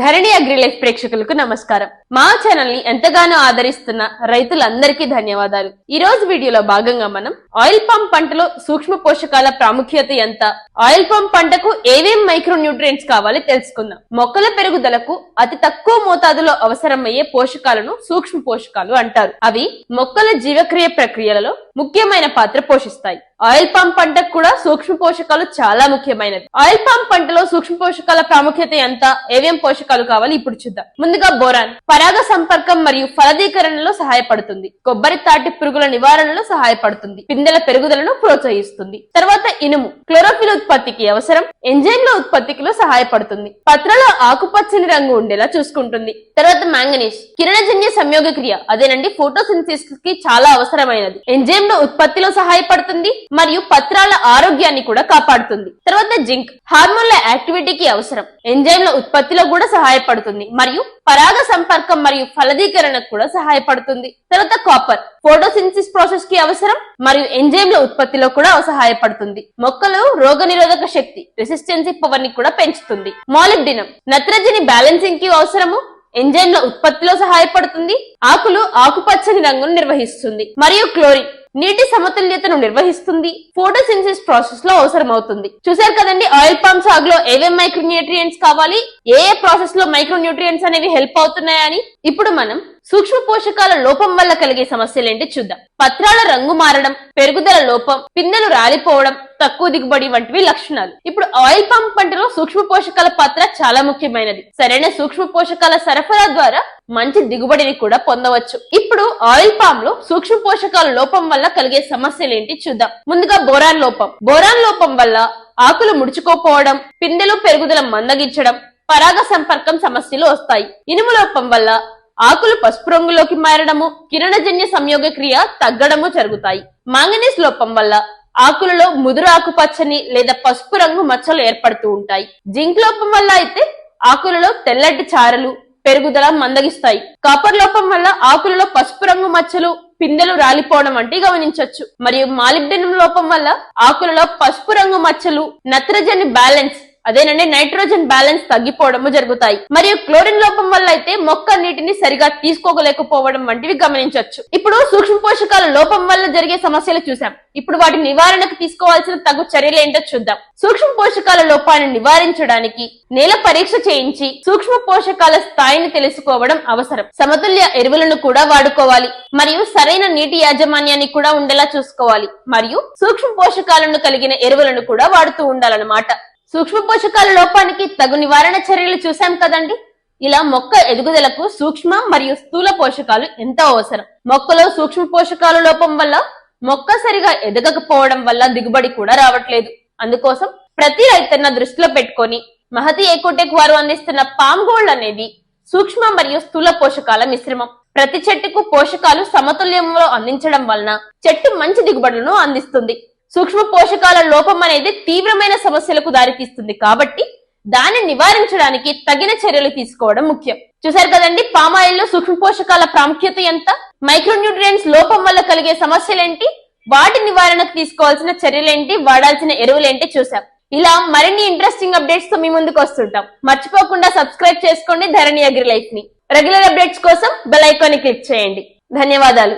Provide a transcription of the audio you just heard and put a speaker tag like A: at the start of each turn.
A: ధరణి agri life ప్రేక్షకులకు నమస్కారం. మా ఛానల్ని ఎంతగానో ఆదరిస్తున్న రైతులందరికీ ధన్యవాదాలు. ఈ రోజు వీడియోలో భాగంగా మనం ఆయిల్ పామ్ పంటలో సూక్ష్మ పోషకాల ప్రాముఖ్యత ఎంత ఆయిల్ పామ్ పంటకు ఏమేం మైక్రో న్యూట్రియంట్స్ కావాలి తెలుసుకుందాం. మొక్కల పెరుగుదలకు అతి తక్కువ మోతాదులో అవసరమయ్యే పోషకాలను సూక్ష్మ పోషకాలు అంటారు. అవి మొక్కల జీవక్రియ ప్రక్రియలలో ముఖ్యమైన పాత్ర పోషిస్తాయి. ఆయిల్ పామ్ పంటకు కూడా సూక్ష్మ పోషకాలు చాలా ముఖ్యమైనవి. ఆయిల్ పామ్ పంటలో సూక్ష్మ పోషకాల ప్రాముఖ్యత ఎంత? ఏవేం పోషకాలు కావాలి? ఇప్పుడు చూద్దాం. ముందుగా బోరాన్. పరాగ సంపర్కం మరియు ఫలదీకరణలో సహాయపడుతుంది. కొబ్బరి తాటి పురుగుల నివారణలో సహాయపడుతుంది. పిందెల పెరుగుదలను ప్రోత్సహిస్తుంది. తర్వాత ఇనుము. క్లోరోఫిల్ ఉత్పత్తికి అవసరం ఎంజైమ్ల ఉత్పత్తికి సహాయపడుతుంది. పత్రలో ఆకుపచ్చని రంగు ఉండేలా చూసుకుంటుంది. తర్వాత మ్యాంగనీస్ కిరణజన్య సంయోగ క్రియ అదేనండి ఫోటోసింథసిస్కి చాలా అవసరమైనది. ఎంజైమ్ల ఉత్పత్తిలో సహాయపడుతుంది మరియు పత్రాల ఆరోగ్యాన్ని కూడా కాపాడుతుంది. తర్వాత జింక్ హార్మోన్ల యాక్టివిటీకి అవసరం. ఎంజైమ్ల ఉత్పత్తిలో కూడా సహాయపడుతుంది మరియు పరాగ సంపర్కం మరియు ఫలదీకరణకు కూడా సహాయపడుతుంది. తర్వాత కాపర్ ఫోటోసింథసిస్ ప్రాసెస్కి అవసరం మరియు ఎంజైమ్ల ఉత్పత్తిలో కూడా సహాయపడుతుంది. మొక్కలు రోగనిరోధక శక్తి రెసిస్టెన్సీ పవర్ని కూడా పెంచుతుంది. మాలిబ్డినం నత్రజని బ్యాలెన్సింగ్కి అవసరము. ఎంజైమ్ల ఉత్పత్తిలో సహాయపడుతుంది. ఆకులు ఆకుపచ్చని రంగును నిర్వహిస్తుంది. మరియు క్లోరిన్ నీటి సమతుల్యతను నిర్వహిస్తుంది. ఫోటోసింథసిస్ ప్రాసెస్లో అవసరం అవుతుంది చూసారు కదండి ఆయిల్ పామ్ సాగులో ఏమేం మైక్రో న్యూట్రియంట్స్ కావాలి? ఏ ఏ ప్రాసెస్లో మైక్రో న్యూట్రియన్స్ అనేవి హెల్ప్ అవుతున్నాయని? ఇప్పుడు మనం సూక్ష్మ పోషకాల లోపం వల్ల కలిగే సమస్యలు ఏంటి చూద్దాం. పత్రాల రంగు మారడం పెరుగుదల లోపం పిందెలు రాలిపోవడం తక్కువ దిగుబడి వంటివి లక్షణాలు. ఇప్పుడు ఆయిల్ పామ్ పంటలో సూక్ష్మ పోషకాల పాత్ర చాలా ముఖ్యమైనది. సరైన సూక్ష్మ పోషకాల సరఫరా ద్వారా మంచి దిగుబడిని కూడా పొందవచ్చు. ఇప్పుడు ఆయిల్ పామ్లో సూక్ష్మ పోషకాల లోపం వల్ల కలిగే సమస్యలు ఏంటి చూద్దాం. ముందుగా బోరాన్ లోపం. బోరాన్ లోపం వల్ల ఆకులు ముడుచుకోపోవడం పిందెలు పెరుగుదల మందగించడం పరాగ సంపర్కం సమస్యలు వస్తాయి. ఇనుము లోపం వల్ల ఆకులు పసుపు రంగులోకి మారడము కిరణజన్య సంయోగ క్రియ తగ్గడము జరుగుతాయి. మాంగనీస్ లోపం వల్ల ఆకులలో ముదురు ఆకుపచ్చని లేదా పసుపు రంగు మచ్చలు ఏర్పడుతూ ఉంటాయి. జింక్ లోపం వల్ల అయితే ఆకులలో తెల్లటి చారలు పెరుగుదల మందగిస్తాయి. కాపర్ లోపం వల్ల ఆకులలో పసుపు రంగు మచ్చలు పిందెలు రాలిపోవడం వంటి గమనించవచ్చు. మరియు మాలిబ్డెనం లోపం వల్ల ఆకులలో పసుపు రంగు మచ్చలు నత్రజని బ్యాలెన్స్ అదేనండి నైట్రోజన్ బ్యాలెన్స్ తగ్గిపోవడము జరుగుతాయి. మరియు క్లోరిన్ లోపం వల్ల అయితే మొక్క నీటిని సరిగా తీసుకోలేకపోవడం వంటివి గమనించవచ్చు. ఇప్పుడు సూక్ష్మ పోషకాల లోపం వల్ల జరిగే సమస్యలు చూసాం ఇప్పుడు వాటి నివారణకు తీసుకోవాల్సిన తగు చర్యలు ఏంటో చూద్దాం. సూక్ష్మ పోషకాల లోపాన్ని నివారించడానికి నేల పరీక్ష చేయించి సూక్ష్మ పోషకాల స్థాయిని తెలుసుకోవడం అవసరం. సమతుల్య ఎరువులను కూడా వాడుకోవాలి. మరియు సరైన నీటి యాజమాన్యాన్ని కూడా ఉండేలా చూసుకోవాలి. మరియు సూక్ష్మ పోషకాలను కలిగిన ఎరువులను కూడా వాడుతూ ఉండాలన్నమాట. సూక్ష్మ పోషకాల లోపానికి తగు నివారణ చర్యలు చూసాం కదండి? ఇలా మొక్క ఎదుగుదలకు సూక్ష్మ మరియు స్థూల పోషకాలు ఎంతో అవసరం. మొక్కలో సూక్ష్మ పోషకాల లోపం వల్ల మొక్క సరిగా ఎదగకపోవడం వల్ల దిగుబడి కూడా రావట్లేదు. అందుకోసం ప్రతి రైతన్న దృష్టిలో పెట్టుకొని మహతి ఏకోటెక్ వారు అందిస్తున్న పామ్ గోల్డ్ అనేది సూక్ష్మ మరియు స్థూల పోషకాల మిశ్రమం. ప్రతి చెట్టుకు పోషకాలు సమతుల్యంలో అందించడం వలన చెట్టు మంచి దిగుబడులను అందిస్తుంది. సూక్ష్మ పోషకాల లోపం అనేది తీవ్రమైన సమస్యలకు దారితీస్తుంది కాబట్టి దాన్ని నివారించడానికి తగిన చర్యలు తీసుకోవడం ముఖ్యం. చూసారు కదండి పామాయిల్లో సూక్ష్మ పోషకాల ప్రాముఖ్యత ఎంత? మైక్రోన్యూట్రియంట్స్ లోపం వల్ల కలిగే సమస్యలేంటి? వాటి నివారణకు తీసుకోవాల్సిన చర్యలేంటి? వాడాల్సిన ఎరువులేంటి? చూసాం ఇలా మరిన్ని ఇంట్రెస్టింగ్ అప్డేట్స్తో మీ ముందుకు వస్తుంటాం. మర్చిపోకుండా సబ్స్క్రైబ్ చేసుకోండి ధరణి అగ్రి లైఫ్ని రెగ్యులర్ అప్డేట్స్ కోసం బెల్ ఐకాన్ని క్లిక్ చేయండి. ధన్యవాదాలు.